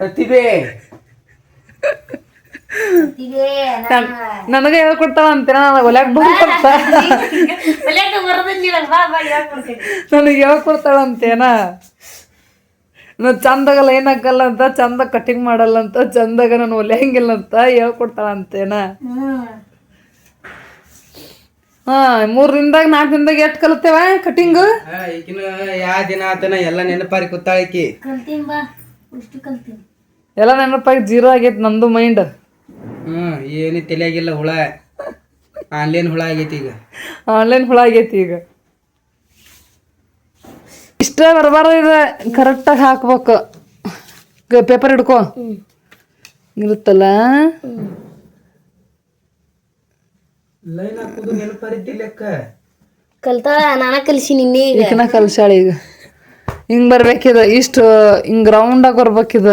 ಪ್ರತಿಭೆ ನನಗೆ ಹೇಳ್ಕೊಡ್ತಾವ ಅಂತೇನ ನಾನು ಒಲ್ಯಾಕ ಒಳ್ಳೆಕ ಬರೋದಿಲ್ಲ ಬಾ ಬಾ ಹೇಳ್ಕೊಡ್ತೀನಿ. ನನಗೆ ಹೇಳ್ಕೊಡ್ತಾಳ ಅಂತೇನ? ನಾನು ಚಂದಾಗ ಲೈನ್ ಹಾಕಲ್ಲ ಅಂತ ಚಂದ ಕಟಿಂಗ್ ಮಾಡಲ್ಲ ಅಂತ ಚಂದಾಗ ನಾನು ಹೊಲಿಯಂಗಿಲ್ಲ ಅಂತ ಹೇಳ್ಕೊಡ್ತಾಳ ಅಂತೇನ? ಹಾ ಮೂರ್ ದಿನದಾಗ ನಾಲ್ಕು ದಿನದಾಗ ಎಷ್ಟ್ ಕಲಿತೇವ ಕಟಿಂಗ್ ಆ, ಈಕಿನ ಯಾ ದಿನ ಆತನ ಎಲ್ಲ ನೆನಪಾರಿ ಕೂತಾಳಿಕಿ ಎಲ್ಲ ನೆನಪಾಗಿ ಜೀರೋ ಆಗೈತಿ ನಂದು ಮೈಂಡ್. ಹ್ಮ್ ಏನು ತಲೆಯಾಗಿಲ್ಲ ಹುಳ. ಆನ್ಲೈನ್ ಹುಳ ಆಗೈತಿ ಈಗ. ಆನ್ಲೈನ್ ಹುಳ ಆಗೈತಿ ಈಗ. ಇಷ್ಟ ಬರಬಾರ ಇದೆ ಕರೆಕ್ಟಾಗಿ ಹಾಕ್ಬೇಕು. ಪೇಪರ್ ಹಿಡ್ಕೋ. ಇರುತ್ತಲ್ಲ? ಲೈನ್ ಹಾಕೋದು ಕಲ್ತಾಳ ನಾನ ಕಲ್ಸಿ ನಿನ್ನೆ ಈಗ. ಕಲ್ಸಾಳ ಈಗ. ಹಿಂಗ್ ಬರ್ಬೇಕಿದ ಇಷ್ಟು ಹಿಂಗ್ ರೌಂಡಾಗಿ ಬರ್ಬೇಕಿದ.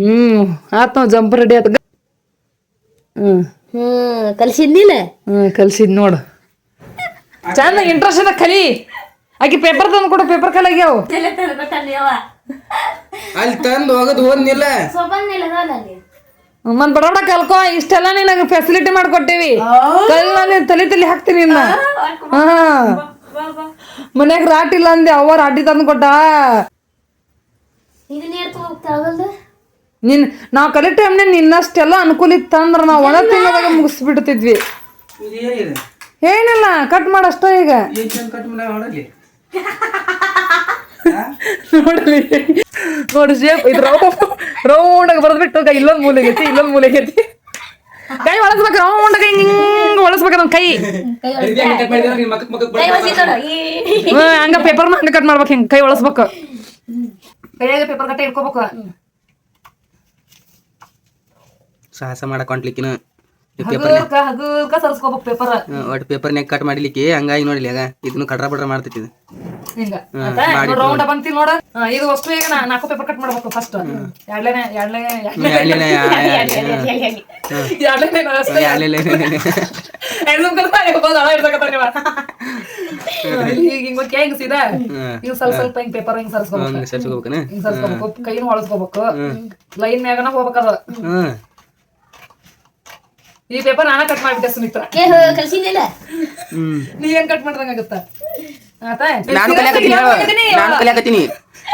ಹ್ಮ್ ಆತ್ ನಾವ್ ಜಂಪ್ ರೆಡಿ ಆತ. ಹ್ಮ್. ಹ್ಮ್ ಕಲ್ಸಿದ್ನಿಲ್ಲ ಹ್ಮ್ ಕಲ್ಸಿದ್ ನೋಡು. ಚಂದ ಇಂಟ್ರೆಸ್ಟ್ ಅದ ಕಲಿ. ಆಕಿ ಪೇಪರ್ ತಂದು ಕೊಡು ಪೇಪರ್ ಕಲಾಗ್ಯಾವ ಅಲ್ಲಿ ತಂದು ಹೋಗದ್ ಹೋದ್ನಿಲ್ಲ. ಮನ್ ಬಡ ಬಡ ಕಲ್ಕೋ ಇಷ್ಟೆಲ್ಲ ನಿನಗೆ ಫೆಸಿಲಿಟಿ ಮಾಡ್ಕೊಟ್ಟಿವಿ. ಕಲ್ಲ ತಲೆ ತಲೆ ಹಾಕ್ತೀನಿ ಇನ್ನ. ಹಾ. ಮನ್ಯಾಗ ರಾಟ್ ಇಲ್ಲ ಅಂದೆ ಅವ್ವ ರಾಟಿ ತಂದು ಕೊಟ್ಟ. ನಿನ್ ನಾವ್ ಕಲಿ ಟೈಮ್ನೆ ನಿನ್ನಷ್ಟೆಲ್ಲ ಅನುಕೂಲ ಇತ್ತಂದ್ರ ನಾವ್ ಒಣ ತಿಂಗಳದಾಗ ಮುಗಿಸ್ಬಿಡ್ತಿದ್ವಿ. ಏನಿಲ್ಲ ಕಟ್ ಮಾಡಷ್ಟ ಈಗ. ನೋಡ್ರಿ ನೋಡಿ ಶೇಪ್ ಇದು ರೌಂಡ್ ಆಗಿ ಬರೆದ್ಬಿಟ್ಟು ಕೈ ಇಲ್ಲೊಂದು ಮೂಲೆಗೆ ಐತಿ ಇಲ್ಲೊಂದು ಮೂಲೆಗೆ ಐತಿ ಕೈ ಒಳಸ್ಬೇಕು ರೌಂಡಾಗಿ ಹಿಂಗ್ ಒಳಸ್ಬೇಕು ನಮ್ ಕೈ. ಹಂಗ ಪೇಪರ್ನ ಹಂಗ ಕಟ್ ಮಾಡ್ಬೇಕು ಹಿಂಗ ಕೈ ಒಳಸ್ಬೇಕು. ಕೈಯಾಗ ಪೇಪರ್ ಕಟ್ಟ ಇಟ್ಕೋಬೇಕು. ಸಾಹಸ ಮಾಡಕ್ ಹೊಂಟ್ಲಿಕ್ಕಿನ ಹಗುರ್ಕ ಹಗುರ್ಕ ಸರ್ಸ್ಕೋಬೇಕು ಪೇಪರ್ ಒಟ್ಟು ಪೇಪರ್ನ್ಯಾಗ ಕಟ್ ಮಾಡ್ಲಿಕ್ಕೆ ಹಂಗಾಗಿ ನೋಡಿಲಿ ಆಗ ಇದನ್ನು ಕಡ್ರ ಬಡ್ರ ಮಾಡ್ತೈತಿ ಇದು. ಹಿಂಗ. ರೌಂಡ್ ಬಂತಿ ನೋಡ. ಹಾ, ಇದು ವಸ್ತು ಈಗ ನಾ- ನಾಲ್ಕು ಪೇಪರ್ ಕಟ್ ಮಾಡ್ಬೇಕು ಫಸ್ಟ್ ಎರಡ್ಲೇನೆ ಕಲ್ತ ಹೋಗೋದು ಇರ್ತಕತ್ತಾರ ನೀವ. ಈಗ ಹಿಂಗ ಓಕೆ ಹಿಂಗ್ ಸೀದಾ? ಹಿಂಗ್ ಸ್ವಲ್ಪ ಸ್ವಲ್ಪ ಹಿಂಗ್ ಪೇಪರ್ ಹಿಂಗ್ ಸರ್ಸ್ಕೋಬೇಕು. ಸರ್ಸ್ಕೋಬೇಕನ ಹಿಂಗ್ ಸರ್ಸ್ಕೋಬೇಕು. ಕೈನ ಹೊಳಸ್ಕೋಬೇಕು. ಲೈನ್ ಮ್ಯಾಗನ ಹೋಗ್ಬೇಕದ ಹ್ಮ್. ಈ ಪೇಪರ್ ನಾನ ಕಟ್ ಮಾಡ್ಬಿಟ್ಟೆ ಸುಮಿತ್ರ. ನೀ ಏನ್ ಕಟ್ ಮಾಡ್ದಂಗಾಗತ್ತ ನಾನು ಕಲಿಯಾಕತ್ತೀನಿ ನಾನು ಕಲಿಯಾಕತ್ತೀನಿ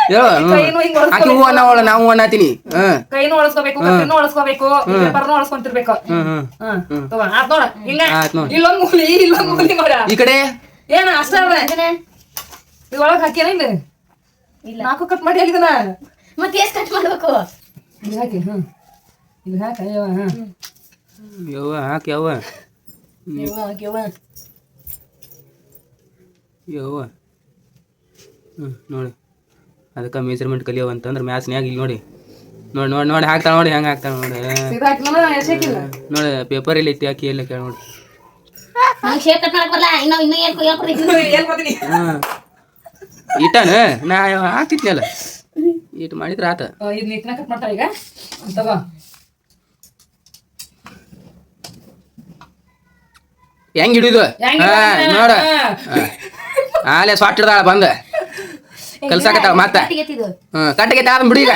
ಹೇಳು ಹ್ಮ್. ಕೈನು ಹಿಂಗ್ ಆಕಿ ಹೂ ಅನ್ನೋವಳ ನಾವು ಅನ್ನತೀನಿ ಹ್ಮ್ ಕೈನು ಒಳಸ್ಕೋಬೇಕು ಕತ್ತಿನೂ ಒಳಸ್ಕೋಬೇಕು ಪೇಪರ್ನು ಒಳಸ್ಕೊಂತಿರ್ಬೇಕು ಹ್ಮ್ ಹ್ಮ್ ಹ್ಮ್ ತಗೋ ಆತ್ ನೋಡ ಹಿಂಗ. ಆತ್ ನೋಡ್. ಇಲ್ಲೊಂದ್ ಮೂಲಿ ಇಲ್ಲೊಂದ್ ಮೂಲಿ ನೋಡ. ಈ ಕಡೆ? ಏನ ಅಷ್ಟ ಒಳಗ್ ಹಾಕ್ಯಾನ ಇಲ್ಲ. ನಾಲ್ಕು ಕಟ್ ಮಾಡಿ ಮತ್ತೆ ಎಷ್ಟ್ ಕಟ್ ಮಾಡ್ಬೇಕು? ಇದು ಹಾಕಿ ಹ್ಮ್ ಇದು ಹಾಕ ಹ್ಮ್. ಯವ್ವ ಹಾಕಿ ಯವ್ವ. ಯವ್ವ, ಹ್ಮ್ ನೋಡಿ. ಅದಕ್ಕೆ ಮೆಜರ್ಮೆಂಟ್ ಕಲಿಯವ ಅಂತಂದ್ರೆ ಮ್ಯಾಥ್ಸ್ನ್ಯಾಗ ಇಲ್ಲಿ ನೋಡಿ. ನೋಡಿ ನೋಡಿ ನೋಡಿ ಹಾಕ್ತಾನೆ ನೋಡಿ ಹೆಂಗೆ ಹಾಕ್ತಾನೆ ನೋಡಿ. ನೋಡಿ ಪೇಪರ್ ಇಲ್ಲಿ ಐತಿ ಹಾಕಿ ಎಲ್ಲ ಕೇಳಿ ನೋಡಿ. ಇಟ್ಟಾನ? ನಾ ಹಾಕ್ತಿದ್ನಲ್ಲ. ಇಟ್ಟು ಮಾಡಿದ್ರೆ ಆತ. ಈಗ? ಹೆಂಗ್ ಹಿಡಿದು? ನೋಡ. ಆಲೆ ಸ್ವಾಟ್ ಹಿಡ್ದಾಳ ಬಂದ. ಕಲ್ಸಾಕತ್ತಾಳ ಮತ್ತ? ಕಟ್ಟಿಗೆ ತಾಳ ಬಿಡಿ ಈಗ.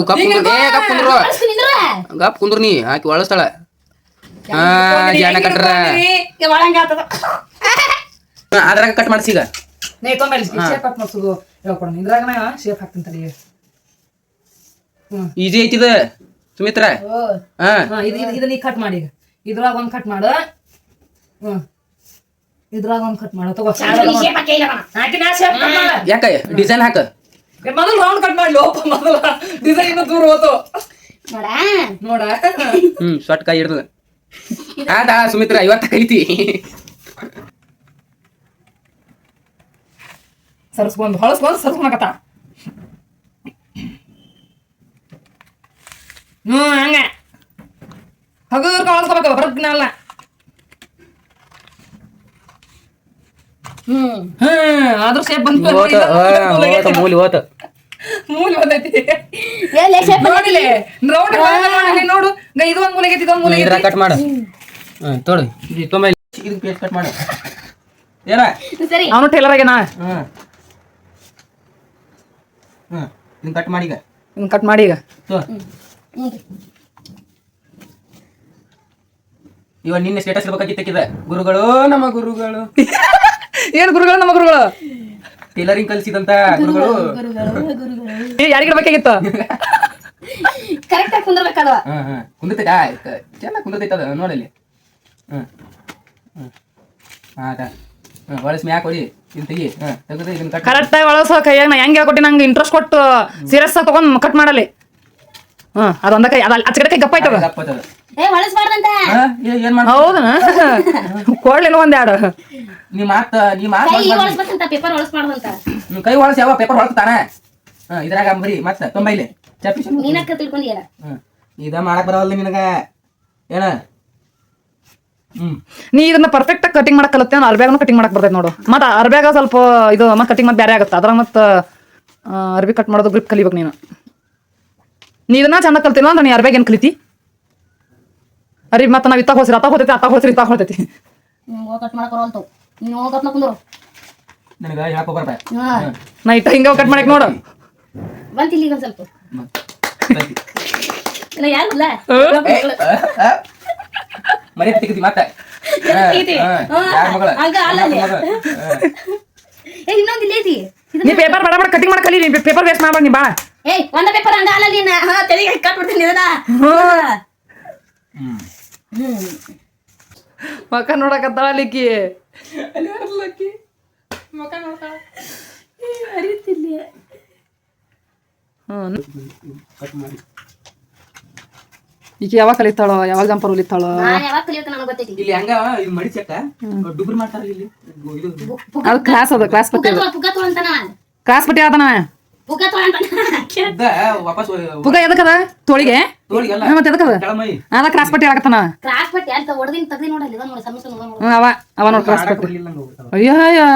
ಕಪ್ ಕುಂದ್ರು. ಏ ಕಪ್ ಕುಂದ್ರು. ಗಪ್ ಕುಂದ್ರು ನೀ ಆಕಿ ಒಳಸ್ತಾಳ. ಹಾ ಜಾನ ಕಟ್ರ. ಅದ್ರಾಗ ಕಟ್ ಮಾಡ್ಸಿ ಈಗ. ನೀ ತೊಂಬಲ್ಲಿ ಶೇಪ್ ಹಾಕಿ ಮಾಡ್ಸೋದು ಹೇಳ್ಕೊಡ ಇದ್ರಾಗ ಶೇಪ್ ಹಾಕ್ತೀನಿ ತಡಿ. ಹ್ಮ್. ಈಜಿ ಐತಿದ ಸುಮಿತ್ರ? ಹಾ. ಇದು ಇದು- ಇದು ನೀ ಕಟ್ ಮಾಡಿ ಇದ್ರಾಗ ಒಂದ್ ಕಟ್ ಮಾಡು. ಹ್ಮ್ ಇದ್ರಾಗ ಒಂದ್ ಕಟ್ ಮಾಡು ತಗೋ. ಯಾಕ? ಡಿಸೈನ್ ಹಾಕ. ಮೊದಲು ರೌಂಡ್ ಕಟ್ ಮಾಡಿ ಲೋಪ ಮೊದಲ. ಡಿಸೈನ್ ಇನ್ನೂ ದೂರ ಹೋತು. ನೋಡ. ನೋಡ. ಹ್ಮ್ ಸ್ವಟ್ ಕೈ ಹಿಡ್ದ. ಆತ ಸುಮಿತ್ರ ಇವತ್ತ ಕಲಿತಿ ಸರ್ಸ್ಕೊಂಡ್ ಹೊಳಸ್ಕೊಂಡ್ ಸರ್ಸ್ಕೊಳಕತ್ತ ಹ್ಮ್ ಹಂಗ. ಹಗುರ್ಕ ಹೊಳಸ್ಕೋಬೇಕು ಹೊರಗ್ನಲ್ಲ ಹ್ಮ್. ಆದ್ರೂ ಶೇಪ್ ಬಂತು ಹೋತ ಮೂಲಿ ಹೋತ ಮೂಲಿ ಬಂದೈತಿ ಎಲ್ಲಿ ಶೇಪ್ ನೋಡಿಲೆ? ರೌಂಡ್ ನೋಡು. ಇದು ಒಂದ್ ಮೂಲೆಗೆ ಇದೊಂದ್ ಮೂಲೆಗೆ ಇದ್ರಾಗ ಕಟ್ ಮಾಡು. ಹ್ಮ್. ತೊಳಿ ಇದು ತೊಂಬ ಇದು ಪೇಸ್ಟ್ ಕಟ್ ಮಾಡ. ಏನ? ಸರಿ. ಅವನು ಟೇಲರ್ ಹ್ಮ್. ಹ್ಮ್. ಕಟ್ ಮಾಡಿ ಈಗ. ಕಟ್ ಮಾಡಿ ಈಗ. ಇವ ನಿನ್ನೆ ಸ್ಟೇಟಸ್ ಇರ್ಬೇಕಾಗಿತ್ತಕ್ಕಿದ ಗುರುಗಳು ನಮ್ಮ ಗುರುಗಳು. ಏನ್ ಗುರುಗಳು ನಮ್ಮ ಗುರುಗಳು? ಟೇಲರಿಂಗ್ ಕಲಿಸಿದಂತ ಗುರುಗಳು. ಏ ಯಾರಿಗೆ ಇಡ್ಬೇಕಾಗಿತ್ತು? ಕರೆಕ್ಟಾಗಿ ಕುಂದಿರ್ಬೇಕದವ. ಹಾ ಹಾ. ಕುಂದತೈತ ಆಯ್ತು. ಚೆನ್ನಾಗಿ ಕುಂದತೈತ ಅದ ನೋಡಲ್ಲಿ ಹ್ಮ್ ಹ್ಮ್ ಆತ ಹ್ಮ್ ಒಳಸ್ ಮ್ಯಾಕ್ ಹೊಡಿ ಇದನ್ನ ತೆಗಿ. ಹಾ ತೆಗೆದು ಇದನ್ನ ಕಟ್ ಕರೆಕ್ಟಾಗಿ ಒಳಸ ಕೈಯಾಗ ನಾ ಹೆಂಗೆ ಹೇಳ್ಕೊಟ್ಟಿ ನಂಗೆ ಇಂಟ್ರೆಸ್ಟ್ ಕೊಟ್ಟು ಸೀರಿಯಸ್ ಆಗಿ ತಗೊಂಡ್ ಕಟ್ ಮಾಡಲಿ ಹ್ಮ್ ಅದೊಂದ ಕೈ ಅದ ಅಚ್ಚ ಕಡೆ ಕೈ ಗಪ್ಪ ಆಯ್ತದ ದಪ್ಪ ಆತದ. ಏನ್ ಮಾಡ್ ಹೌದನ ಕೊಡ್ಲಿನ ಒಂದ್ ಎರಡು ನೀ ಮಾತ್ ನೀ ಮಾತ್ ಕೈ ಒಳಸ್ ಯಾವ ಪೇಪರ್ ಹೊಳಸ್ತಾನ? ಇದ್ರಾಗ ಅಂಬರಿ ಮತ್ತ ತೊಂಬೈಲಿ ಹ್ಮ್ ಇದ ಮಾಡಕ್ ಬರವಲ್ಲ ನಿನಗ. ಏನ? ಹ್ಮ್. ನೀ ಇದನ್ನ ಪರ್ಫೆಕ್ಟ್ ಆಗಿ ಕಟಿಂಗ್ ಮಾಡಕ್ ಕಲತ್ತೆ ಅರ್ಬ್ಯಾಗನು ಕಟಿಂಗ್ ಮಾಡಕ್ ಬರ್ತೈತೆ ನೋಡು. ಮತ್ತೆ ಅರ್ಬ್ಯಾಗ ಸ್ವಲ್ಪ ಇದು ಮತ್ತೆ ಕಟಿಂಗ್ ಮತ್ತೆ ಬೇರೆ ಆಗುತ್ತೆ. ಅದ್ರಾಗ ಮತ್ತೆ ಅರ್ಬಿ ಕಟ್ ಮಾಡೋದು ಗ್ರಿಪ್ ಕಲಿಬೇಕು ನೀನು. ನೀ ಇದನ್ನ ಚಂದ ಕಲ್ತಿಲ್ಲ ಅಂದ್ರೆ ನೀ ಅರ್ಬ್ಯಾಗ ಏನು ಕಲಿತಿ? ಅರಿ ಮತ್ತೆ ನಾವು ಇತ್ತಾಗ ಹೋಸಿರಿ ಅತ್ತಾಗ ಹೋತೈತಿ ಅತ್ತಾಗ ಹೋಸಿರಿ ಇತ್ತಾಗ ಹೋತೈತಿ ನೀವು ಕಟ್ ಮಾಡಕ್ ಬರಲ್ತು ನೀನು ಹೋಗಪ್ಪ ಕುಂದ್ರು. ನನಗ ಯಾಕೋ ಬರ್ಬ ನಾ ಇಟ್ಟ ಹಿಂಗ ಕಟ್ ಮಾಡಕ್ ನೋಡು. ಬಂತಿಲ್ಲ ಈಗ ಒಂದ್ ಸ್ವಲ್ಪ. ಇಲ್ಲ ಯಾರಿಲ್ಲ ಮರಿ ತೆಗಿತಿ ಮತ್ತ. ಏ ಇನ್ನೊಂದು ಇಲ್ಲ ಐತಿ. ನೀ ಪೇಪರ್ ಬಡ ಬಡ ಕಟಿಂಗ್ ಮಾಡಕ್ ಕಲಿ ನೀ ಪೇಪರ್ ವೇಸ್ಟ್ ಮಾಡ್ಬೇಡ ನೀ ಬಾ ಏಯ್ ಒಂದ ಪೇಪರ್ ಹಂಗ ಅಲ್ಲ ನೀನ. ಹಾ ತೆಲಿಗೆ ಇದನ್ನ. ಹ್ಮ್. ಹ್ಮ್. ಮಕ್ಕ ನೋಡಕತ್ತಾಳ ಲಿಕ್ಕಿ ಮಕ ಹ್ಮ್. ಕಟ್ ಮಾಡಿ ಈಗ ಯಾವಾಗ ಕಲಿತಾಳೋ? ಯಾವಾಗ ಜಂಪರ್ ಹೊಲಿತಾಳೋ? ನಾನ್ ಯಾವಾಗ ಕಲಿಯೋಕೆ ನನಗೆ ಗೊತ್ತೈತಿ. ಇಲ್ಲಿ ಹಂಗ ಇದು ಮಡಿಚಕ್ಕ ಡುಬ್ರಿ ಮಾಡ್ತಾರ ಇಲ್ಲಿ. ಅದು ಕ್ಲಾಸ್ ಅದ ಕ್ಲಾಸ್ ಪಟ್ಟಿ ಕ್ಲಾಸ್ ಪಟ್ಟಿ ಆದನ ಪುಗ ಎದಕ್ಕದ? ತೋಳಿಗೆ? ಮತ್ತೆ ಎದಕ್ಕದ? ಅದ ಕ್ರಾಸ್ ಪಟ್ಟಿ ಆಗತ್ತನ? ಅವ ಅವ ನೋಡ್ ಕ್ರಾಸ್ ಪಟ್ಟಿ. ಅಯ್ಯೋ. ಅಯ್ಯೋ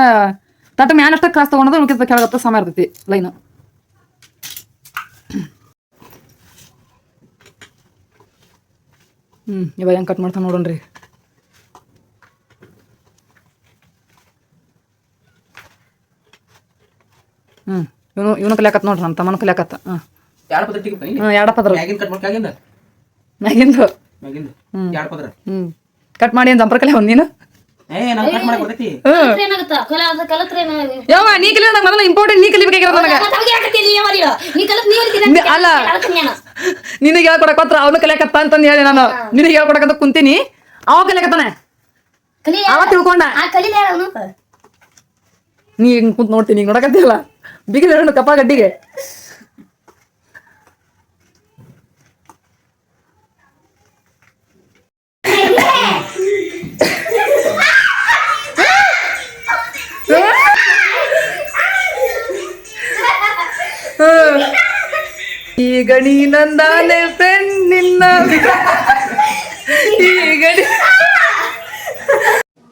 ತಟ ಮ್ಯಾಲ ಅಷ್ಟ ಕ್ರಾಸ್ ತಗೊಂಡ್ರೆ ಉಳ್ಕಿದ ಕೆಳಗತ್ತ ಸಮ ಇರ್ತೈತಿ ಲೈನ್. ಹ್ಮ್ ಇವಾಗ ಹೆಂಗ್ ಕಟ್ ಮಾಡ್ತಾನ ನೋಡೋಣ್ರಿ. ಹ್ಮ್. ಇವನು ಇವನು ಕಲಿಯಾಕತ್ ನೋಡ್ರಿ ನಮ್ಮ ತಮ್ಮನ ಕಲಿಯಾಕತ್ತ. ಎರಡ್ ಪದ್ರ ಮ್ಯಾಗಿಂದ ಕಟ್ ಮಾಡ್ಕಾಗಿಂದ ಮ್ಯಾಗಿಂದು? ಮ್ಯಾಗಿಂದ? ಎರಡ್ ಪದ್ರ ಹ್ಮ್. ಕಟ್ ಮಾಡಿ ಅಂತ ಜಂಪರ್ ಕಲಿ ನೀನು? ಏ ಕಟ್ ಬರ್ತೈತಿ. ಕಲತ್ರೆ ಯಾವ ನೀ ಕಲಿ ನಂಗೆ ಮೊದಲ ಇಂಪಾರ್ಟೆಂಟ್ ನೀ ಕಲಿಬೇಕಾಗಿರೋದು ನನಗೆ. ತಮಗೆ ಯಾಕತ್ತೀನಿ ನೀ ನೀ ಕಲತ್ ನೀ ನಿ- ಅಲ್ಲ. ನಿನಗೆ ಹೇಳ್ಕೊಡಕ್ ಹತ್ರ ಅವನು ಕಲಿಯಾಕತ್ತ ಅಂತಂದು ಹೇಳಿ ನಾನು. ನಿನಗೆ ಹೇಳ್ಕೊಡಕಂತ ಕುಂತೀನಿ. ಅವ ಕಲಿಯಾಕತ್ತಾನೆ. ಕಲಿ ಅವ ತಿಳ್ಕೊಂಡ. ಆ ಕಲಿಲ ಅವನು. ನೀ ಹಿಂಗ್ ಕುಂತ್ ನೋಡ್ತೀನಿ ನೋಡಕತ್ತಿಲ್ಲ ಬಿಗಿದ ಕಪ್ಪ ಗಡ್ಡಿಗೆ. ಈಗ ನೀ ನಂದಾನೆ ಫ್ರೆಂಡ್ ನಿನ್ನ.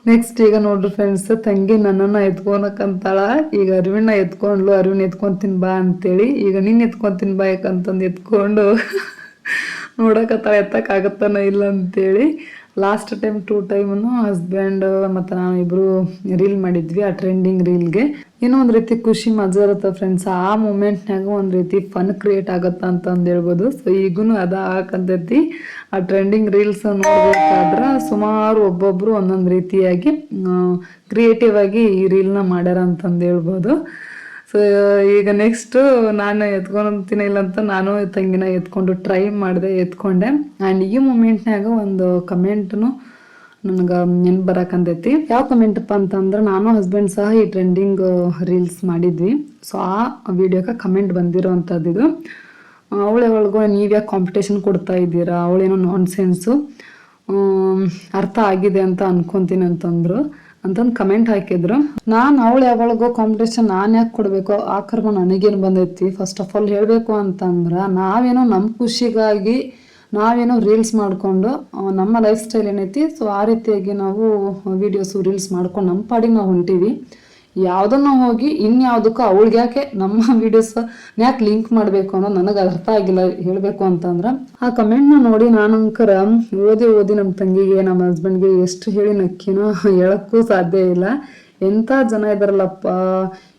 ನೆಕ್ಸ್ಟ್ ಈಗ ನೋಡ್ರಿ ಫ್ರೆಂಡ್ಸ್ ತಂಗಿ ನನ್ನನ್ನ ಎತ್ಕೊಳಕಂತಾಳ ಈಗ ಅರಿವಿನ ಎತ್ಕೊಂಡ್ಲು, ಅರಿವಿನ ಎತ್ಕೊಂತೀನಿ ಬಾ ಅಂತೇಳಿ. ಈಗ ನಿನ್ನ ಎತ್ಕೊಂತೀನಿ ಬಾ ಯಾಕಂತಂದು ಎತ್ಕೊಂಡು ನೋಡಕತ್ತಾಳ, ಎತ್ತಕ್ಕಾಗತ್ತಾನ ಇಲ್ಲ ಅಂತೇಳಿ. ಲಾಸ್ಟ್ ಟೈಮ್ ಟೂ ಟೈಮನ್ನು ಹಸ್ಬೆಂಡ್ ಮತ್ತು ನಾನು ಇಬ್ಬರು ರೀಲ್ ಮಾಡಿದ್ವಿ, ಆ ಟ್ರೆಂಡಿಂಗ್ ರೀಲ್ಗೆ ಏನೋ ಒಂದು ರೀತಿ ಖುಷಿ, ಮಜಾ ಇರುತ್ತೆ ಫ್ರೆಂಡ್ಸ್ ಆ ಮೂಮೆಂಟ್ನಾಗ ಒಂದು ರೀತಿ ಫನ್ ಕ್ರಿಯೇಟ್ ಆಗತ್ತ ಅಂತ ಹೇಳ್ಬೋದು. ಸೊ ಈಗೂ ಅದ ಹಾಕಂತೈತಿ ಆ ಟ್ರೆಂಡಿಂಗ್ ರೀಲ್ಸ್ ನೋಡಬೇಕಾದ್ರೆ ಸುಮಾರು ಒಬ್ಬೊಬ್ಬರು ಒಂದೊಂದು ರೀತಿಯಾಗಿ ಕ್ರಿಯೇಟಿವ್ ಆಗಿ ಈ ರೀಲ್ನ ಮಾಡ್ಯಾರ ಅಂತಂದು ಹೇಳ್ಬೋದು. ಸೊ ಈಗ ನೆಕ್ಸ್ಟು ನಾನು ಎತ್ಕೊಂತೀನಿ ಇಲ್ಲ ಅಂತ ನಾನು ತಂಗಿನ ಎತ್ಕೊಂಡು ಟ್ರೈ ಮಾಡಿದೆ, ಎತ್ಕೊಂಡೆ. ಆ್ಯಂಡ್ ಈ ಮೂಮೆಂಟ್ನಾಗ ಒಂದು ಕಮೆಂಟ್ನು ನನಗೆ ನೆನ್ಪು ಬರಕಂತೈತಿ. ಯಾವ ಕಮೆಂಟಪ್ಪ ಅಂತಂದ್ರೆ ನಾನು ಹಸ್ಬೆಂಡ್ ಸಹ ಈ ಟ್ರೆಂಡಿಂಗ್ ರೀಲ್ಸ್ ಮಾಡಿದ್ವಿ. ಸೊ ಆ ವಿಡಿಯೋಗೆ ಕಮೆಂಟ್ ಬಂದಿರೋ ಇದು. ಅವಳು ನೀವು ಯಾಕೆ ಕಾಂಪಿಟೇಷನ್ ಕೊಡ್ತಾ ಇದ್ದೀರಾ? ಅವಳೇನೋ ನಾನ್ ಸೆನ್ಸು ಅರ್ಥ ಆಗಿದೆ ಅಂತ ಅನ್ಕೊಂತೀನಿ ಅಂತಂದ್ರು ಅಂತಂದು ಕಮೆಂಟ್ ಹಾಕಿದ್ರು. ನಾನು ಅವಳು ಯಾವಳಗೋ ಕಾಂಪಿಟೇಷನ್ ನಾನು ಯಾಕೆ ಕೊಡಬೇಕು ಆ ಕರ್ಮ ನನಗೇನು ಬಂದೈತಿ? ಫಸ್ಟ್ ಆಫ್ ಆಲ್ ಹೇಳಬೇಕು ಅಂತಂದ್ರೆ ನಾವೇನೋ ನಮ್ಮ ಖುಷಿಗಾಗಿ ನಾವೇನೋ ರೀಲ್ಸ್ ಮಾಡಿಕೊಂಡು ನಮ್ಮ ಲೈಫ್ ಸ್ಟೈಲ್ ಏನೈತಿ? ಸೊ ಆ ರೀತಿಯಾಗಿ ನಾವು ವೀಡಿಯೋಸು ರೀಲ್ಸ್ ಮಾಡ್ಕೊಂಡು ನಮ್ಮ ಪಾಡಿಗೆ ನಾವು ಹೊಂಟೀವಿ. ಯಾವುದನ್ನ ಹೋಗಿ ಇನ್ಯಾವುದಕ್ಕೂ ಅವಳಿಗೆ ಯಾಕೆ ನಮ್ಮ ವಿಡಿಯೋಸ್ ಯಾಕೆ ಲಿಂಕ್ ಮಾಡಬೇಕು ಅನ್ನೋ ನನಗೆ ಅರ್ಥ ಆಗಿಲ್ಲ ಹೇಳಬೇಕು ಅಂತಂದ್ರೆ, ಆ ಕಮೆಂಟ್ನ ನೋಡಿ ನಾನಂಕರ ಓದಿ ಓದಿ ನಮ್ಮ ತಂಗಿಗೆ ನಮ್ಮ ಹಸ್ಬೆಂಡ್ಗೆ ಎಷ್ಟು ಹೇಳಿ ನಕ್ಕಿನೋ ಹೇಳಕ್ಕೂ ಸಾಧ್ಯ ಇಲ್ಲ ಎಂಥ ಜನ ಇದಾರಲ್ಲಪ್ಪ,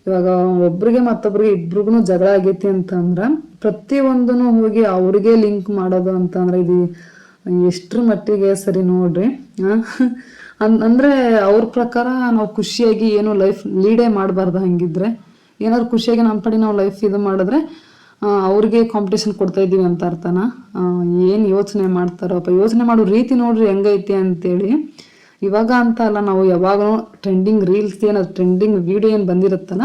ಇವಾಗ ಒಬ್ರಿಗೆ ಮತ್ತೊಬ್ರಿಗೆ ಇಬ್ರಿಗೂ ಜಗಳ ಆಗೈತಿ ಅಂತಂದ್ರೆ ಪ್ರತಿಯೊಂದನ್ನು ಹೋಗಿ ಅವ್ರಿಗೆ ಲಿಂಕ್ ಮಾಡೋದು ಅಂತಂದ್ರೆ ಇದು ಎಷ್ಟ್ರ ಮಟ್ಟಿಗೆ ಸರಿ ನೋಡ್ರಿ? ಅನ್- ಅಂದ್ರೆ ಅವ್ರ ಪ್ರಕಾರ ನಾವು ಖುಷಿಯಾಗಿ ಏನು ಲೈಫ್ ಲೀಡೇ ಮಾಡಬಾರ್ದು ಹಂಗಿದ್ರೆ. ಏನಾದ್ರು ಖುಷಿಯಾಗಿ ನಮ್ಮ ಪಡಿ ನಾವು ಲೈಫ್ ಇದು ಮಾಡಿದ್ರೆ ಅವ್ರಿಗೆ ಕಾಂಪಿಟೇಷನ್ ಕೊಡ್ತಾ ಇದ್ದೀವಿ ಅಂತ ಅರ್ಥನ? ಏನು ಯೋಚನೆ ಮಾಡ್ತಾರಪ್ಪ ಯೋಚನೆ ಮಾಡೋ ರೀತಿ ನೋಡ್ರಿ ಹೆಂಗೈತಿ ಅಂತೇಳಿ. ಇವಾಗ ಅಂತ ಅಲ್ಲ, ನಾವು ಯಾವಾಗಲೂ ಟ್ರೆಂಡಿಂಗ್ ರೀಲ್ಸ್ ಏನಾದ್ರು ಟ್ರೆಂಡಿಂಗ್ ವಿಡಿಯೋ ಏನು ಬಂದಿರುತ್ತಲ್ಲ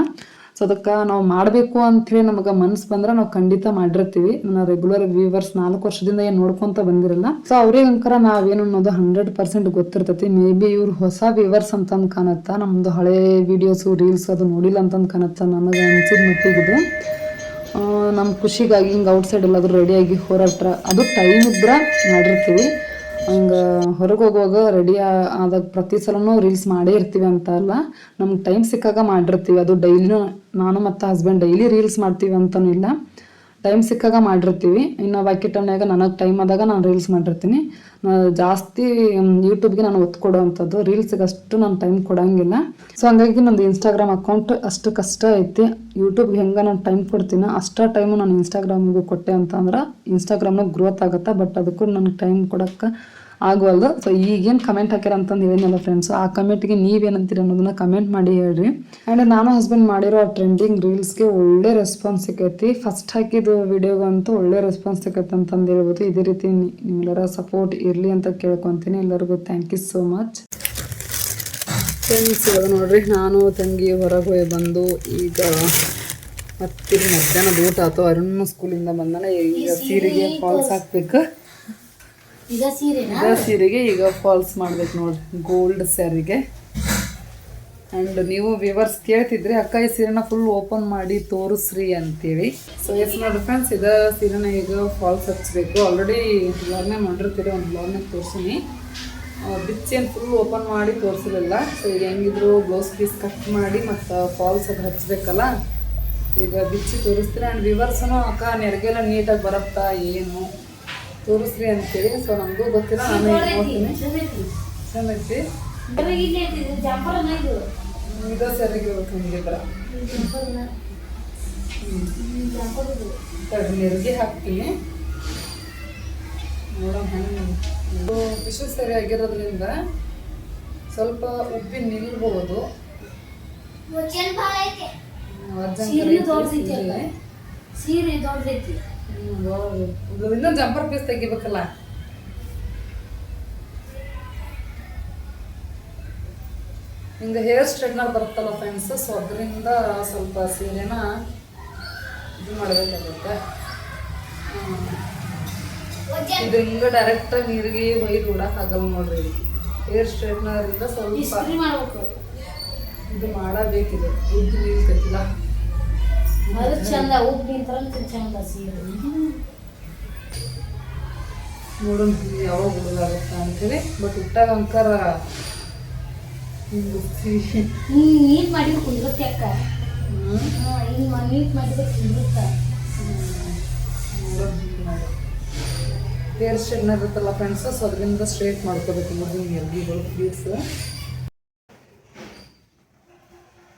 ಸೊ ಅದಕ್ಕೆ ನಾವು ಮಾಡಬೇಕು ಅಂಥೇಳಿ ನಮಗೆ ಮನ್ಸು ಬಂದ್ರೆ ನಾವು ಖಂಡಿತ ಮಾಡಿರ್ತೀವಿ. ನನ್ನ ರೆಗ್ಯುಲರ್ ವ್ಯೂವರ್ಸ್ ನಾಲ್ಕು ವರ್ಷದಿಂದ ಏನು ನೋಡ್ಕೊಂತ ಬಂದಿರಲ್ಲ. ಸೊ ಅವ್ರಿಗೆ ಅಂಕರ ನಾವೇನು ಅನ್ನೋದು ಹಂಡ್ರೆಡ್ ಪರ್ಸೆಂಟ್ ಗೊತ್ತಿರ್ತೈತಿ. ಮೇ ಬಿ ಇವ್ರು ಹೊಸ ವ್ಯೂವರ್ಸ್ ಅಂತಂದು ಕಾಣುತ್ತಾ ನಮ್ಮದು ಹಳೆ ವಿಡಿಯೋಸು ರೀಲ್ಸ್ ಅದು ನೋಡಿಲ್ಲ ಅಂತಂದು ಕಾಣುತ್ತಾ ನನಗೆ ಅನ್ಸಿದ ಮಟ್ಟಿಗಿದೆ. ನಮ್ಮ ಖುಷಿಗಾಗಿ ಹಿಂಗೆ ಔಟ್ಸೈಡ್ ಎಲ್ಲಾದ್ರೂ ರೆಡಿಯಾಗಿ ಹೋರಾಟ ಅದು ಟೈಮ್ ಇದ್ರೆ ಮಾಡಿರ್ತೀವಿ. ಹಂಗೆ ಹೊರಗೆ ಹೋಗುವಾಗ ರೆಡಿ ಆದಾಗ ಪ್ರತಿ ಸಲನೂ ರೀಲ್ಸ್ ಮಾಡೇ ಇರ್ತೀವಿ ಅಂತ ಅಲ್ಲ. ನಮ್ಗೆ ಟೈಮ್ ಸಿಕ್ಕಾಗ ಮಾಡಿರ್ತೀವಿ. ಅದು ಡೈಲಿನೂ ನಾನು ಮತ್ತು ಹಸ್ಬೆಂಡ್ ಡೈಲಿ ರೀಲ್ಸ್ ಮಾಡ್ತೀವಿ ಅಂತನೂ ಇಲ್ಲ. ಟೈಮ್ ಸಿಕ್ಕಾಗ ಮಾಡಿರ್ತೀವಿ. ಇನ್ನು ಬಾಕಿ ಟೈಮ್ನಾಗ ನನಗೆ ಟೈಮ್ ಆದಾಗ ನಾನು ರೀಲ್ಸ್ ಮಾಡಿರ್ತೀನಿ. ಜಾಸ್ತಿ ಯೂಟ್ಯೂಬ್ಗೆ ನಾನು ಒತ್ತು ಕೊಡೋವಂಥದ್ದು. ರೀಲ್ಸ್ಗೆ ಅಷ್ಟು ನಾನು ಟೈಮ್ ಕೊಡೋಂಗಿಲ್ಲ. ಸೊ ಹಂಗಾಗಿ ನಂದು ಇನ್ಸ್ಟಾಗ್ರಾಮ್ ಅಕೌಂಟ್ ಅಷ್ಟು ಕಷ್ಟ ಐತಿ. ಯೂಟ್ಯೂಬ್ಗೆ ಹೆಂಗೆ ನಾನು ಟೈಮ್ ಕೊಡ್ತೀನಿ ಅಷ್ಟು ಟೈಮು ನಾನು ಇನ್ಸ್ಟಾಗ್ರಾಮಿಗೆ ಕೊಟ್ಟೆ ಅಂತಂದ್ರೆ ಇನ್ಸ್ಟಾಗ್ರಾಮ್ನಾಗ ಗ್ರೋತ್ ಆಗುತ್ತೆ. ಬಟ್ ಅದಕ್ಕೂ ನನಗೆ ಟೈಮ್ ಕೊಡೋಕ್ಕೆ ಆಗವಲ್ದು. ಸೊ ಈಗೇನು ಕಮೆಂಟ್ ಹಾಕ್ಯಾರ ಅಂತಂದು ನೀವೇನಲ್ಲ ಫ್ರೆಂಡ್ಸ್ ಆ ಕಮೆಂಟ್ಗೆ ನೀವೇನಂತೀರಿ ಅನ್ನೋದನ್ನ ಕಮೆಂಟ್ ಮಾಡಿ ಹೇಳ್ರಿ. ಆ್ಯಂಡ್ ನಾನು ಹಸ್ಬೆಂಡ್ ಮಾಡಿರೋ ಆ ಟ್ರೆಂಡಿಂಗ್ ರೀಲ್ಸ್ಗೆ ಒಳ್ಳೆ ರೆಸ್ಪಾನ್ಸ್ ಸಿಕ್ಕೈತಿ. ಫಸ್ಟ್ ಹಾಕಿದ ವಿಡಿಯೋಗಂತೂ ಒಳ್ಳೆ ರೆಸ್ಪಾನ್ಸ್ ಸಿಕ್ಕೈತೆ ಅಂತಂದು ಹೇಳ್ಬೋದು. ಇದೇ ರೀತಿ ನಿಮ್ಮೆಲ್ಲರ ಸಪೋರ್ಟ್ ಇರಲಿ ಅಂತ ಕೇಳ್ಕೊತೀನಿ. ಎಲ್ಲರಿಗೂ thank you so much friends ಇವಾಗ ನೋಡ್ರಿ, ನಾನು ತಂಗಿ ಹೊರಗೆ ಹೋಗಿ ಬಂದು ಈಗ ಹತ್ತಿರ ಮಧ್ಯಾಹ್ನ ಊಟ ಆಯ್ತು. ಅರುಣ್ ಸ್ಕೂಲಿಂದ ಬಂದಾನ. ಈಗ ಸೀರೆಗೆ ಫಾಲ್ಸ್ ಹಾಕ್ಬೇಕು. ಇದ ಸೀರೆಗೆ ಈಗ ಫಾಲ್ಸ್ ಮಾಡ್ಬೇಕು ನೋಡ್ರಿ ಗೋಲ್ಡ್ ಸ್ಯಾರಿಗೆ ಅಂಡ್ ನೀವು ವಿವರ್ಸ್ ಕೇಳ್ತಿದ್ರಿ ಅಕ್ಕ ಈ ಸೀರೆನ ಫುಲ್ ಓಪನ್ ಮಾಡಿ ತೋರಿಸ್ರಿ ಅಂತೇಳಿ. ಸೊ ಎಸ್ ನೋಡ್ರಿ ಫ್ರೆಂಡ್ಸ್ ಇದ ಸೀರೆನ ಈಗ ಫಾಲ್ಸ್ ಹಚ್ಚಬೇಕು ಆಲ್ರೆಡಿ ಬ್ಲಾಗ್ನೇ ಮಾಡಿರ್ತೀರಿ, ಒಂದು ಲಾರ್ನೆ ತೋರಿಸಿನಿ. ಬಿಚ್ಚೇನು ಫುಲ್ ಓಪನ್ ಮಾಡಿ ತೋರಿಸಿರಲಿಲ್ಲ ಸೊ ಈಗ ಹೆಂಗಿದ್ರು ಬ್ಲೌಸ್ ಪೀಸ್ ಕಟ್ ಮಾಡಿ ಮತ್ತು ಫಾಲ್ಸ್ ಅದು ಹಚ್ಚಬೇಕಲ್ಲ ಈಗ ಬಿಚ್ಚಿ ತೋರಿಸ್ತೀನಿ ಆ್ಯಂಡ್ ವಿವರ್ಸನು ಅಕ್ಕ ನೆರಗೆಲ್ಲ ನೀಟಾಗಿ ಬರುತ್ತಾ, ಏನು? ತೋರಿಸ್ರಿ ಅಂತೇಳಿ. ಸೊ ನಮಗೂ ಗೊತ್ತಿಲ್ಲ ನಾನು ಈಗ ನೋಡ್ತೀನಿ. ಚಂದ ಐತಿ ಜಂಪರ್ ಇದು. ಸರಿಗೆ ನೆರಿಗೆ ಹಾಕ್ತೀನಿ. ನೋಡೋಣ ಇದು ಸರಿ ಆಗಿರೋದ್ರಿಂದ ಸ್ವಲ್ಪ ಉಪ್ಪಿ ನಿಲ್ಬೋದು. ಸೀರೆ ದೊಡ್ಡ? ಸೀರೆ ದೊಡ್ಡದೈತಿ. ಇನ್ನೂ ಜಂಪರ್ ಪೀಸ್ ತೆಗಿಬೇಕಲ್ಲ? ಹಿಂಗೆ ಹೇರ್ ಸ್ಟ್ರೈಟ್ನರ್ ಬರುತ್ತಲ್ಲ ಫ್ರೆಂಡ್ಸ್ ಸೊ ಅದರಿಂದ ಸ್ವಲ್ಪ ಸೀರೆನ ಇದು ಮಾಡಬೇಕಾಗುತ್ತೆ. ಇದು ಹಿಂಗೆ ಡೈರೆಕ್ಟ್ ನೀರಿಗೆ ಒಯ್ದು ಆಗಲ್ಲ ನೋಡ್ರಿ. ಹೇರ್ ಸ್ಟ್ರೈಟ್ನರ್ ಇಂದ ಸ್ವಲ್ಪ ಇದು ಮಾಡಬೇಕಿದೆ. ಉದ್ದು ನಿಲ್ತೈತಿಲ್ಲ ಅದು ಚಂದ ಉಪ್ಪು ನಿಂತರಂತ ಚಂದ ಸೀರೆ. ನೋಡೋಣ ಯಾವಾಗ ಹುಡುಗಾಗುತ್ತಾ ಅಂತೇಳಿ ಬಟ್ ಹುಟ್ಟಾಗ ಅಂಕಾರ ನೀಟ್ ಮಾಡಿ ಕುಂದ್ರತ್ತೆ ಅಕ್ಕ. ಹಿಂಗ್ ನೀಟ್ ಮಾಡಿದ್ರೆ ಕುಂದ್ರತ್ತ. ಹೇರ್ ಸ್ಟ್ರೈಟ್ನರ್ ಇರುತ್ತಲ್ಲ ಫ್ರೆಂಡ್ಸ್ ಸೊ ಅದರಿಂದ ಸ್ಟ್ರೇಟ್ ಮಾಡ್ಕೋಬೇಕು ಮೊದಲು ಎಲ್ಗಿಗಳು ಪ್ಲೀಸ್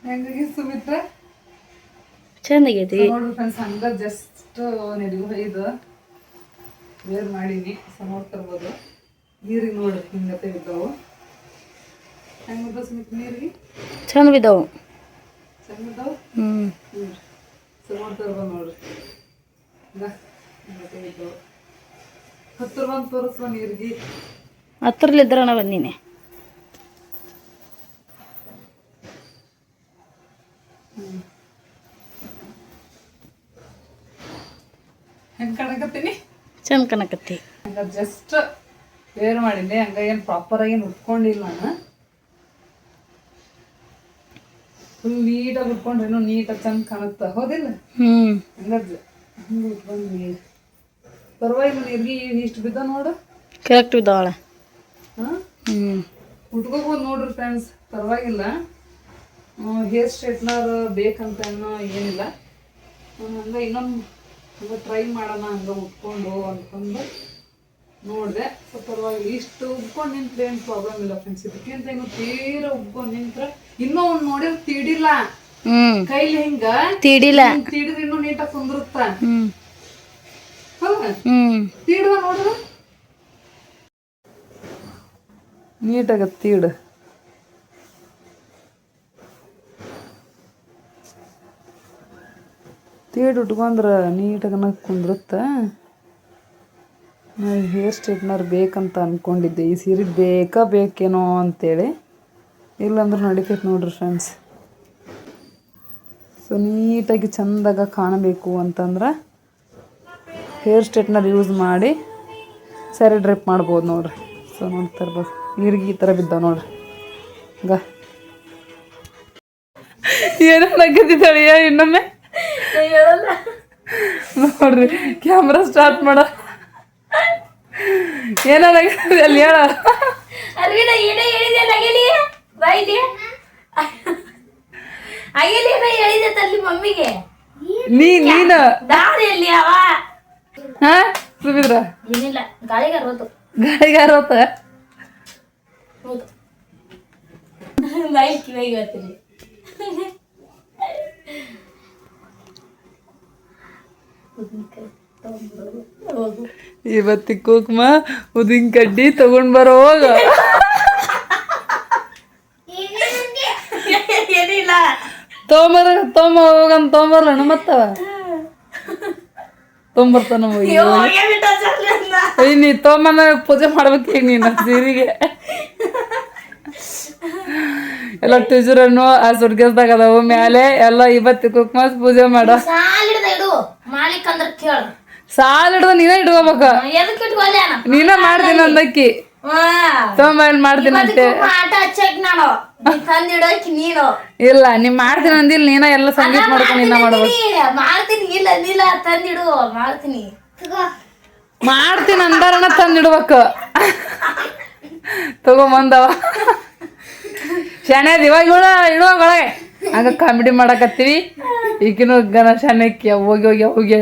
ಹೆಂಗಾಗಿ ಸುಮಿತ್ರ? ಚಂದಾಗೈತಿ ನೋಡ್ರಿ ಫ್ರೆಂಡ್ಸ್ ಹಂಗ ಜಸ್ಟ್ ನೆಡಿಗೂ ಐದು ವೇರ್ ಮಾಡೀನಿ. ಸಮೋರ್ ತರ್ಬೋದು ನೀರಿಗೆ ನೋಡ್ರಿ ಹಿಂಗತೆ ಬಿದ್ದಾವು. ಹೆಂಗ್ ಬಿದ್ದಾವ ಸುಮಿತ್ ನೀರಿಗೆ? ಚಂದ ಬಿದ್ದಾವು. ಚಂದ ಬಿದ್ದಾವು? ಹ್ಮ್. ಹ್ಞೂ ಸೊ ನೋಡ್ತಿರ್ಬೋದು ನೋಡ್ರಿ ಹಿಂಗ ಹಿಂಗತೆ ಬಿದ್ದಾವು. ಹತ್ತಿರ ಬಂದು ತೋರಿಸ್ಬ ನೀರಿಗೆ. ಹತ್ರಲಿದ್ರಣ ಬಂದೀನಿ ಹೆಂಗೆ ಕಾಣಕತ್ತೀನಿ ಚಂದ ಕನಕತ್ತಿ ಹಂಗ ಜಸ್ಟ್ ವೇರ್ ಮಾಡಿದ್ದೆ ಹಂಗ ಏನು ಪ್ರಾಪರಾಗಿ ಏನು ಉಟ್ಕೊಂಡಿಲ್ಲ ನಾನು. ಫುಲ್ ನೀಟಾಗಿ ಉಟ್ಕೊಂಡ್ರೇನು ನೀಟಾಗಿ ಚಂದ ಕಾಣುತ್ತ? ಹೌದಿಲ್ಲ? ಹ್ಞೂ ಹಂಗದ್ ಹಂಗೆ ಉಟ್ಕೊಂಡ್ವಿ. ಪರವಾಗಿಲ್ಲ ನೀರ್ಗಿ ಇಷ್ಟು ಬಿದ್ದ ನೋಡು. ಕರೆಕ್ಟ್ ಬಿದ್ದಾವಳ ಹಾಂ? ಹ್ಮ್. ಉಟ್ಕೋಬೋದು ನೋಡ್ರಿ ಫ್ರೆಂಡ್ಸ್ ಪರವಾಗಿಲ್ಲ. ಹೇರ್ ಸ್ಟ್ರೈಟ್ನರ್ ಬೇಕಂತ ಏನೋ ಏನಿಲ್ಲ. ಹಂಗ ಇನ್ನೊಂದು ಹಂಗೆ ಟ್ರೈ ಮಾಡೋಣ ಹಂಗೆ ಉಟ್ಕೊಂಡು ಅಂದ್ಕೊಂಡು ನೋಡಿದೆ. ಸೊ ಪರವಾಗಿಲ್ಲ. ಇಷ್ಟು ಉಬ್ಕೊಂಡು ನಿಂತ್ರೆ ಏನು ಪ್ರಾಬ್ಲಮ್ ಇಲ್ಲ ಫ್ರೆಂಡ್ಸ್ ಇದಕ್ಕಿಂತ ಇನ್ನು ತೀರ ಉಬ್ಕೊಂಡು ನಿಂತ್ರೆ ಇನ್ನೂ ಒಂದು ನೋಡಿ ತಿಡಿಲ್ಲ ಹ್ಮ್. ಕೈಲಿ ಹಿಂಗ ತಿಡಿಲ್ಲ ತಿಡಿದ್ರೆ ಇನ್ನೂ ನೀಟಾಗಿ ಕುಂದಿರುತ್ತ? ಹ್ಮ್. ಹ್ಮ್. ತೀಡುವ ನೋಡ್ರ. ನೀಟಾಗ ತೀಡು ತೀಡ್ ಉಟ್ಕೊಂಡ್ರ ನೀಟಾಗನ ಕುಂದ್ರತ್ತೆ. ನಾನು ಹೇರ್ ಸ್ಟ್ರೈಟ್ನರ್ ಬೇಕಂತ ಅಂದ್ಕೊಂಡಿದ್ದೆ ಈ ಸೀರೆ ಬೇಕಾ ಬೇಕೇನೋ ಅಂತೇಳಿ. ಇಲ್ಲಾಂದ್ರೆ ನಡಿತೈತೆ ನೋಡ್ರಿ ಫ್ರೆಂಡ್ಸ್ ಸೊ ನೀಟಾಗಿ ಚಂದಾಗ ಕಾಣಬೇಕು ಅಂತಂದ್ರೆ ಹೇರ್ ಸ್ಟ್ರೈಟ್ನರ್ ಯೂಸ್ ಮಾಡಿ ಸ್ಯಾರಿ ಡ್ರಿಪ್ ಮಾಡ್ಬೋದು ನೋಡ್ರಿ. ಸೊ ನೋಡ್ತಾ ಇರ್ಬೋದು ನೀರಿಗೆ ಈ ಥರ ಬಿದ್ದಾವೆ ನೋಡ್ರಿ. ಗ. ಏನೋ ನಗದಿದ್ದಾಳೆಯ ಇನ್ನೊಮ್ಮೆ? ನೋಡ್ರಿ ಕ್ಯಾಮ್ರಾ ಸ್ಟಾರ್ಟ್ ಮಾಡ. ಏನೋ ನಗದಿದೆ ಅಲ್ಲಿ ಹೇಳ. ಅರ್ವಿನ ಏನೇ ಹೇಳಿದೆ ನಗಿಲಿ? ಬಾಯ್ಲಿ ಅಯ್ಯಲಿ ಏನೋ ಹೇಳಿದೆ ತಲ್ಲಿ ಮಮ್ಮಿಗೆ? ನೀ ನೀನು. ದಾರಿಯಲ್ಲಿ ಅವ. ಹಾ ಸುಮಿದ್ರ ಏನಿಲ್ಲ ಗಾಳಿಗೆ ಅರವತ್ತು. ಗಾಡಿಗಾರ ಹೋತ ಹೌದು. ಕಿವಿಗೆ ಹೇಳ್ತೀನಿ ಇವತ್ತಿ ಕುಕ್ಮ ಉದಿನ ಕಡ್ಡಿ ತಗೊಂಡ್ ಬರೋ ಹೋಗ. ತೊಂಬರ ತೊಂಬ ಹೋಗಂತ ತೊಂಬರ್ಲಣ್ಣ ಮತ್ತವ ತೊಂಬರ್ತಾನ ನೀ ತೊಂಬನ ಪೂಜೆ ಮಾಡ್ಬೇಕು ಈಗ ನೀನು ಸೀರಿಗೆ? ಎಲ್ಲ ಟೀಚರನ್ನು ಆ ಸುಡ್ಗೆಸ್ದಾಗ ಅದಾವು ಮ್ಯಾಲೆ. ಎಲ್ಲ ಇವತ್ತಿ ಕುಕ್ಮಾಸ್ ಪೂಜೆ ಮಾಡೋ. ಮಾಲಿಕ್ ಅಂದ್ರ ಕೇಳು. ಸಾಲ ಹಿಡ್ದ ನೀನೇ ಇಟ್ಕೋಬೇಕ. ಎದಕ್ಕೆ ಇಟ್ಕೊಲ್ಲ ನೀನ ಮಾಡ್ತೀನಿ ಅಂದಕ್ಕಿ. ತೊಂಬ ಇಲ್ಲಿ ಮಾಡ್ತೀನಿ ಅಂತೆ? ಆಟ ಹಚ್ಚಕ್ ನಾನು. ಇಲ್ಲ ನೀ ಮಾಡ್ತೀನಿ ಅಂದಿಲ್ಲ ನೀನ ಎಲ್ಲ ಸಂಗೀತ ಮಾಡ್ಕೊಂಡು ನೀನ ಮಾಡ್ಬೇಕು. ಮಾಡ್ತೀನಿ, ಇಲ್ಲ ಇಲ್ಲ ತಂದಿಡು ಮಾಡ್ತೀನಿ. ಮಾಡ್ತೀನಿ ಅಂದಾರಣ ತಂದಿಡ್ಬೇಕು ತಗೊಂಬಂದವ ಶಣ್ಯದ ಇವಾಗ ಇಳ ಇಳುವಾಗ ಒಳಗೆ. ಹಂಗ ಕಾಮಿಡಿ ಮಾಡಕತ್ತೀವಿ. ಈಗಿನೂ ಗಣೇಶನಕ್ಕೆ ಹೋಗಿ ಹೋಗಿ ಹೋಗಿ